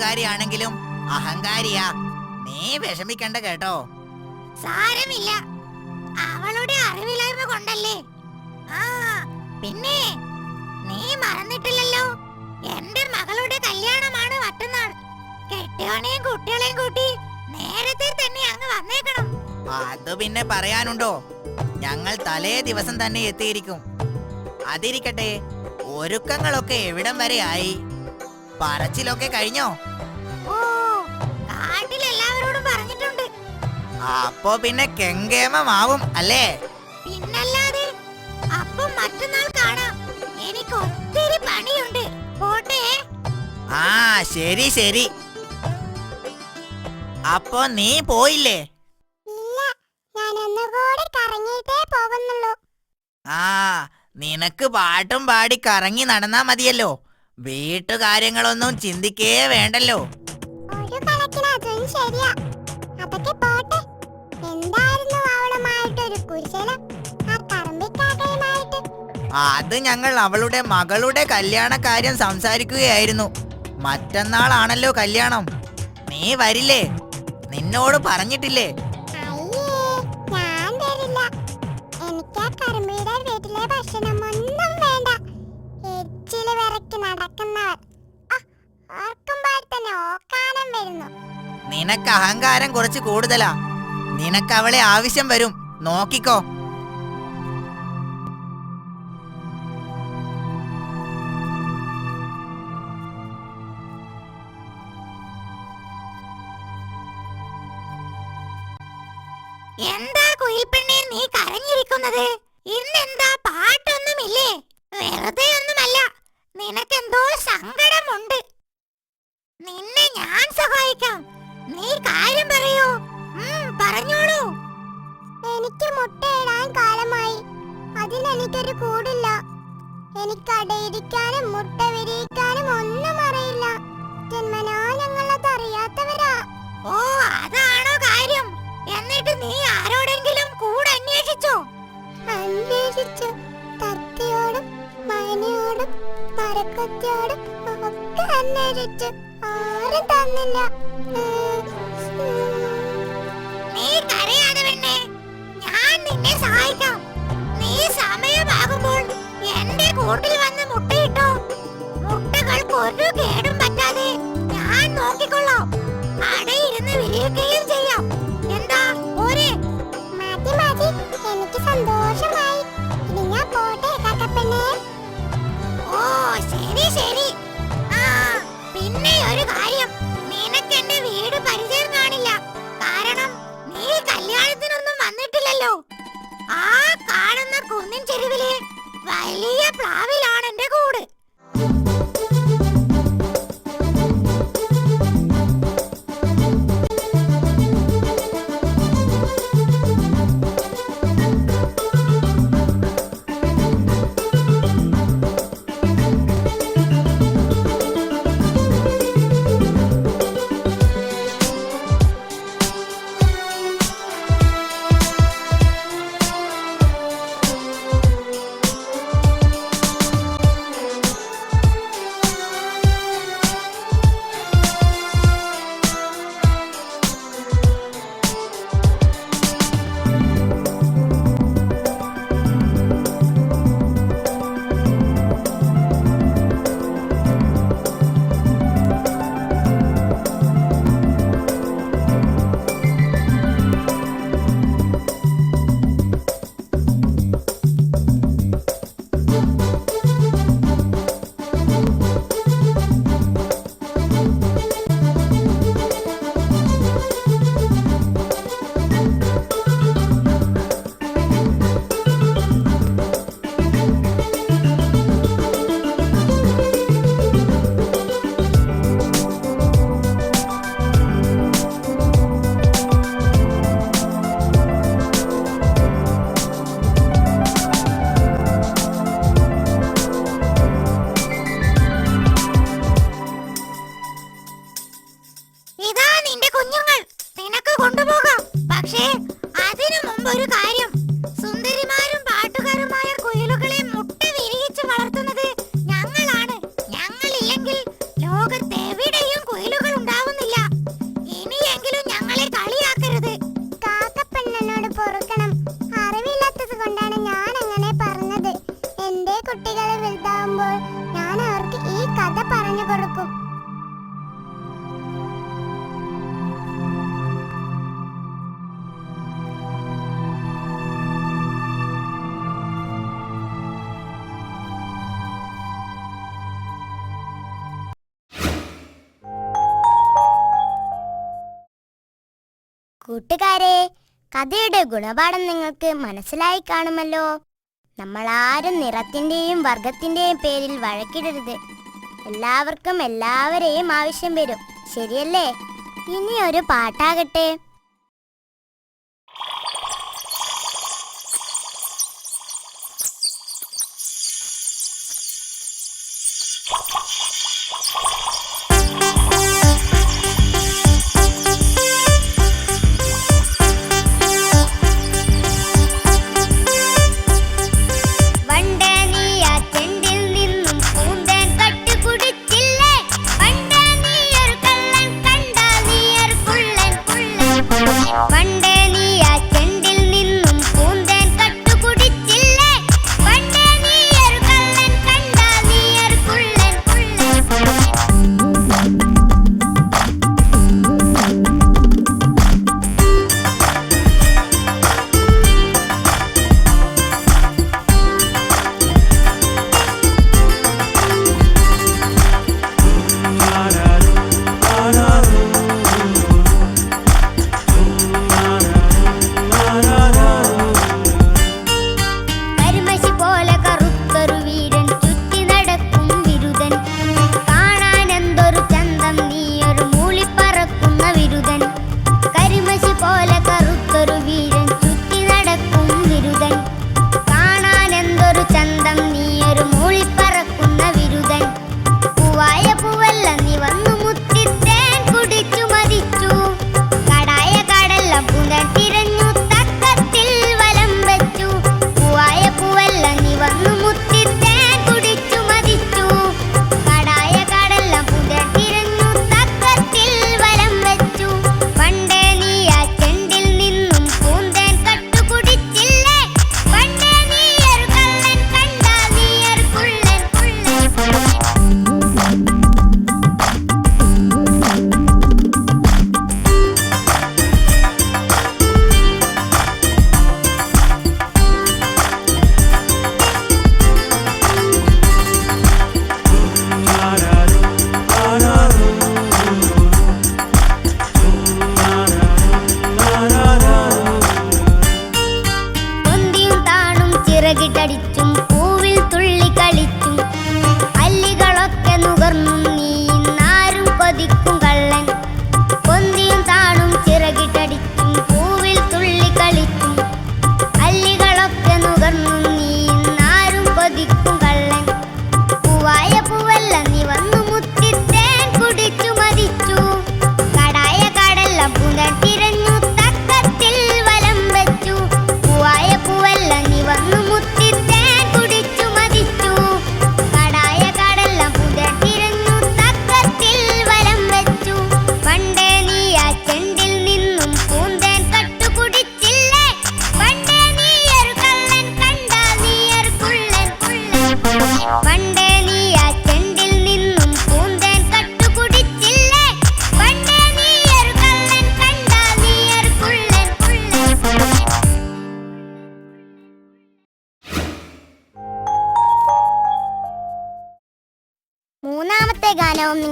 അവൾ പാട്ടുകാരിയാണെങ്കിലും അഹങ്കാരിയാ. നീ വിഷമിക്കണ്ട കേട്ടോ. സാരമില്ല. അവളുടെ അറിവില്ലായ്മ കൊണ്ടല്ലേ. ആ പിന്നെ നീ മറന്നിട്ടില്ലല്ലോ. എന്റെ മകളുടെ കല്യാണമാണ് മറ്റന്നാൾ. കെട്ടിയോനെയും കുട്ടികളെയും കൂട്ടി നേരത്തെ തന്നെ അങ്ങ് വന്നേക്കണം. അത് പിന്നെ പറയാനുണ്ടോ? ഞങ്ങൾ തലേ ദിവസം തന്നെ എത്തിയിരിക്കും. അതിരിക്കട്ടെ ഒരുക്കങ്ങളൊക്കെ എവിടം വരെ ആയി? പറച്ചിലൊക്കെ കഴിഞ്ഞോ? ഓ കാട്ടിൽ എല്ലാവരോടും പറഞ്ഞിട്ടുണ്ട്. അപ്പോ പിന്നെ കെങ്കേമമാവും അല്ലേ? പിന്നല്ലാതെ അപ്പൊ മറ്റന്നാൾ കാണാം. എനിക്ക് ഒത്തിരി പണിയുണ്ട്. പോട്ടെ. ആ ശരി ശരി. അപ്പോ നീ പോയില്ലേ? ഇല്ല ഞാൻ ഒന്നുകൂടി കറങ്ങിയിട്ടേ പോകുന്നുള്ളൂ. ആ നിനക്ക് പാട്ടും പാടി കറങ്ങി നടന്നാ മതിയല്ലോ. വീട്ടുകാര്യങ്ങളൊന്നും ചിന്തിക്കേ വേണ്ടല്ലോ. ഒരു കണക്കിന് അതും ശരിയാ. അതൊക്കെ പോട്ടെ. എന്തായിരുന്നു കുശലം ആ അത് ഞങ്ങൾ അവളുടെ മകളുടെ കല്യാണ കാര്യം സംസാരിക്കുകയായിരുന്നു. മറ്റന്നാളാണല്ലോ കല്യാണം. നീ വരില്ലേ? നിന്നോട് പറഞ്ഞിട്ടില്ലേ? ഓക്കാനം വരുന്നു. നിനക്ക് അഹങ്കാരം കുറച്ച് കൂടുതലാ. നിനക്ക് അവളെ ആവശ്യം വരും. നോക്കിക്കോ. എന്താ കുയിൽപ്പെണ്ണെ നീ കരഞ്ഞിരിക്കുന്നത്? ഇന്നെന്താ പാട്ടൊന്നുമില്ലേ? വെറുതെ ഒന്നുമല്ല നിനക്കെന്തോ സങ്കടമുണ്ട്. നിന്നെ ഞാൻ സഹായിക്കാം. നീ കാര്യം പറയൂ. പറഞ്ഞോളൂ. എനിക്ക് മുട്ടയിടാൻ കാലമായി. അതിനെനിക്കൊരു കൂടില്ല. എനിക്ക് അടയിരിക്കാനും മുട്ട വിരിയിക്കാനും ഒന്നും അറിയില്ല. ജന്മനാ ഞങ്ങളത് അറിയാത്തവരാ. ഓ അതാണോ കാര്യം. എന്നിട്ട് നീ ആരോടെങ്കിലും കൂടെ അന്വേഷിച്ചോ. അന്വേഷിച്ചു തത്തയോടും മൈനയോടും മരക്കത്തിയോടും ഒക്കെ അന്വേഷിച്ചു. തന്നില്ല. കൂട്ടുകാരെ കഥയുടെ ഗുണപാഠം നിങ്ങൾക്ക് മനസ്സിലായി കാണുമല്ലോ. നമ്മൾ ആരും നിറത്തിന്റെയും വർഗത്തിന്റെയും പേരിൽ വഴക്കിടരുത്. എല്ലാവർക്കും എല്ലാവരെയും ആവശ്യം വരും. ശരിയല്ലേ? ഇനി ഒരു പാട്ടാകട്ടെ.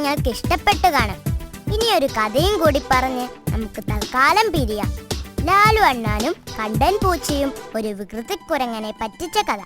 നിങ്ങൾക്ക് ഇഷ്ടപ്പെട്ടു കാണും ഇനി ഒരു കഥയും കൂടി പറഞ്ഞ് നമുക്ക് തൽക്കാലം പിരിയാം. ലാലു അണ്ണാനും കണ്ടൻ പൂച്ചയും ഒരു വികൃതിക്കുരങ്ങനെ പറ്റിച്ച കഥ.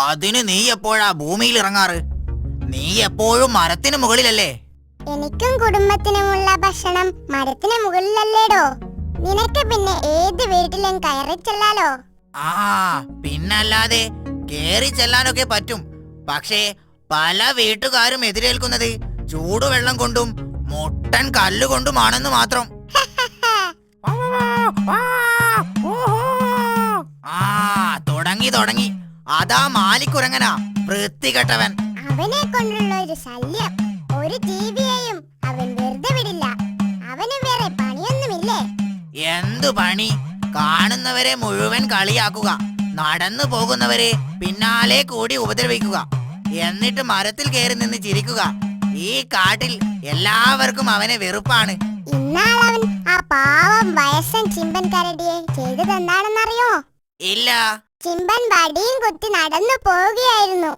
അതിന് നീ എപ്പോഴാ ഭൂമിയിൽ ഇറങ്ങാറ്? നീ എപ്പോഴും മരത്തിന് മുകളിലല്ലേ? എനിക്കും കുടുംബത്തിനുമുള്ള ഭക്ഷണം മരത്തിന് മുകളിലല്ലേടോ? നിനക്ക് പിന്നെ ഏത് വീട്ടിലും കയറി ചെല്ലാലോ? ആ പിന്നല്ലാതെ കേറി ചെല്ലാനൊക്കെ പറ്റും. പക്ഷേ പല വീട്ടുകാരും എതിരേൽക്കുന്നത് ചൂടുവെള്ളം കൊണ്ടും മുട്ടൻ കല്ലുകൊണ്ടുമാണെന്ന് മാത്രം. ആ തുടങ്ങി തുടങ്ങി. അതാ മാലിക്കുരങ്ങനാ വൃത്തികെട്ടവൻ. അവനെ കൊണ്ടുള്ള ഒരു ശല്യം. ഒരു ജീവിയെയും അവൻ വെറുതെ വിടില്ല. അവന് വേറെ പണിയൊന്നുമില്ലേ? എന്തു പണി? കാണുന്നവരെ മുഴുവൻ കളിയാക്കുക. നടന്നു പോകുന്നവരെ പിന്നാലെ കൂടി ഉപദ്രവിക്കുക. എന്നിട്ട് മരത്തിൽ കയറി നിന്ന് ചിരിക്കുക. ഈ കാട്ടിൽ എല്ലാവർക്കും അവനെ വെറുപ്പാണ്. ഇന്നാളവൻ ആ പാവം വയസ്സൻ ചിമ്പൻ കരടിയെ ചെയ്തതെന്താണെന്നറിയോ? ഇല്ല. ചിമ്പൻ വടിയും കുത്തി നടന്നു പോവുകയായിരുന്നു.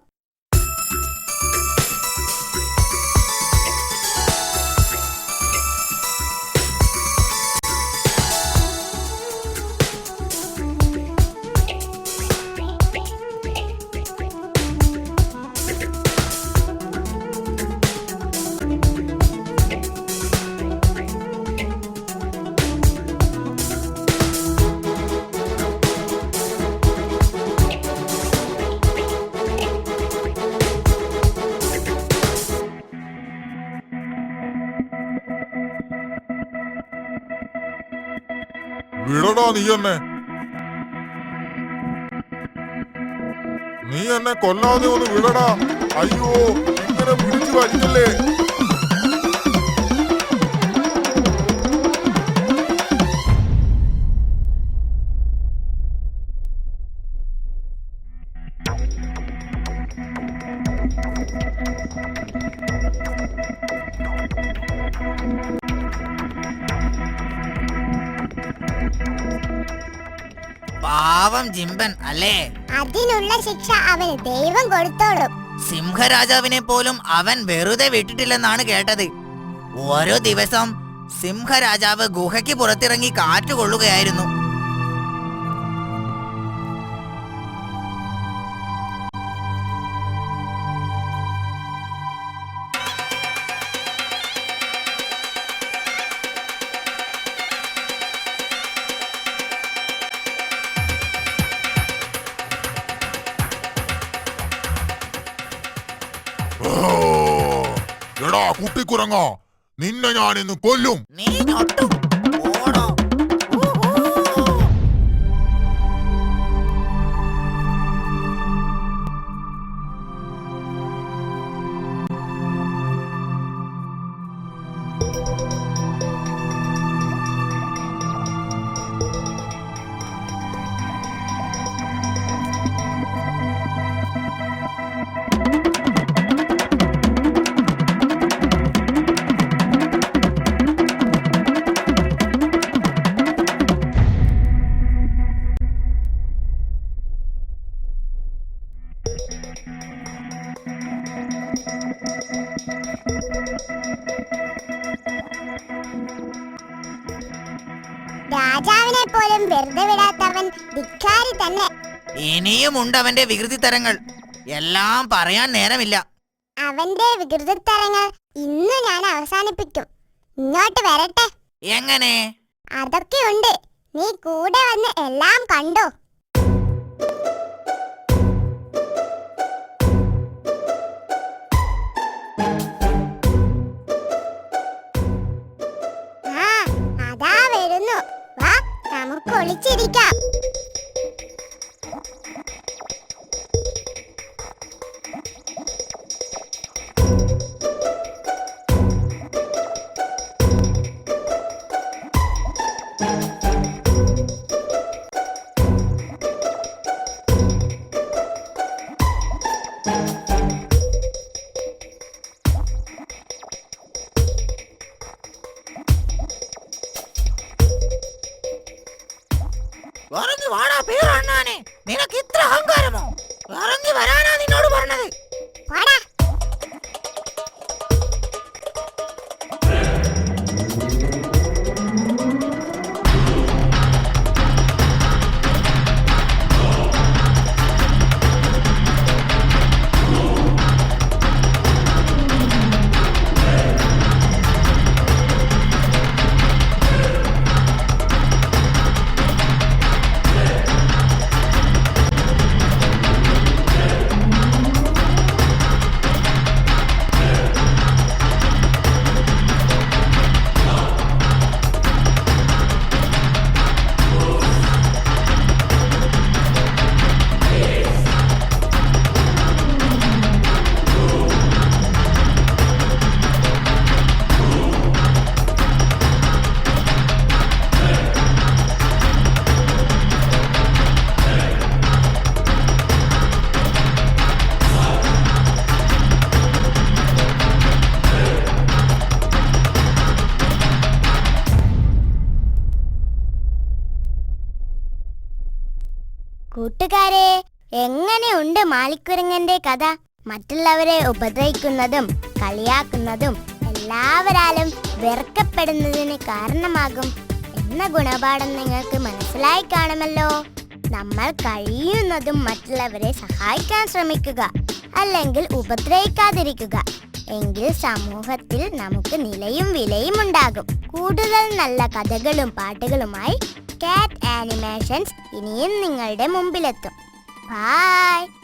വിടടാ നീ എന്നെ. നീ എന്നെ കൊല്ലാതെ ഒന്ന് വിടടാ. അയ്യോ ഇങ്ങനെ പിടിച്ചു വലിക്കല്ലേ? പാവം ജിമ്പൻ അല്ലേ? അതിനുള്ള ശിക്ഷ അവന് ദൈവം കൊടുത്തോളും. സിംഹരാജാവിനെ പോലും അവൻ വെറുതെ വിട്ടിട്ടില്ലെന്നാണ് കേട്ടത്. ഓരോ ദിവസം സിംഹരാജാവ് ഗുഹയ്ക്ക് പുറത്തിറങ്ങി കാറ്റുകൊള്ളുകയായിരുന്നു. എടാ കുട്ടിക്കുരങ്ങ. നിന്നെ ഞാൻ ഇന്ന് കൊല്ലും നീ ഞൊട്ടും ഇനിയും ഉണ്ട് അവന്റെ വികൃതി തരങ്ങൾ. എല്ലാം പറയാൻ നേരമില്ല. അവന്റെ വികൃതി തരങ്ങൾ ഇന്ന് ഞാൻ അവസാനിപ്പിക്കും. ഇങ്ങോട്ട് വരട്ടെ. എങ്ങനെ? അതൊക്കെയുണ്ട് നീ കൂടെ വന്ന് എല്ലാം കണ്ടോ? ആ അതാ വരുന്നു. വാ നമുക്ക് ഒളിച്ചിരിക്കാം. മാലിക്കുരങ്ങന്റെ കഥ മറ്റുള്ളവരെ ഉപദ്രവിക്കുന്നതും കളിയാക്കുന്നതും എല്ലാവരാലും വെറുക്കപ്പെടുന്നതിന് കാരണമാകും എന്ന ഗുണപാഠം നിങ്ങൾക്ക് മനസ്സിലായി കാണുമല്ലോ. നമ്മൾ കഴിയുന്നതും മറ്റുള്ളവരെ സഹായിക്കാൻ ശ്രമിക്കുക അല്ലെങ്കിൽ ഉപദ്രവിക്കാതിരിക്കുക. എങ്കിൽ സമൂഹത്തിൽ നമുക്ക് നിലയും വിലയും ഉണ്ടാകും. കൂടുതൽ നല്ല കഥകളും പാട്ടുകളുമായി കാറ്റ് ആനിമേഷൻസ് ഇനിയും നിങ്ങളുടെ മുമ്പിലെത്തും. ബൈ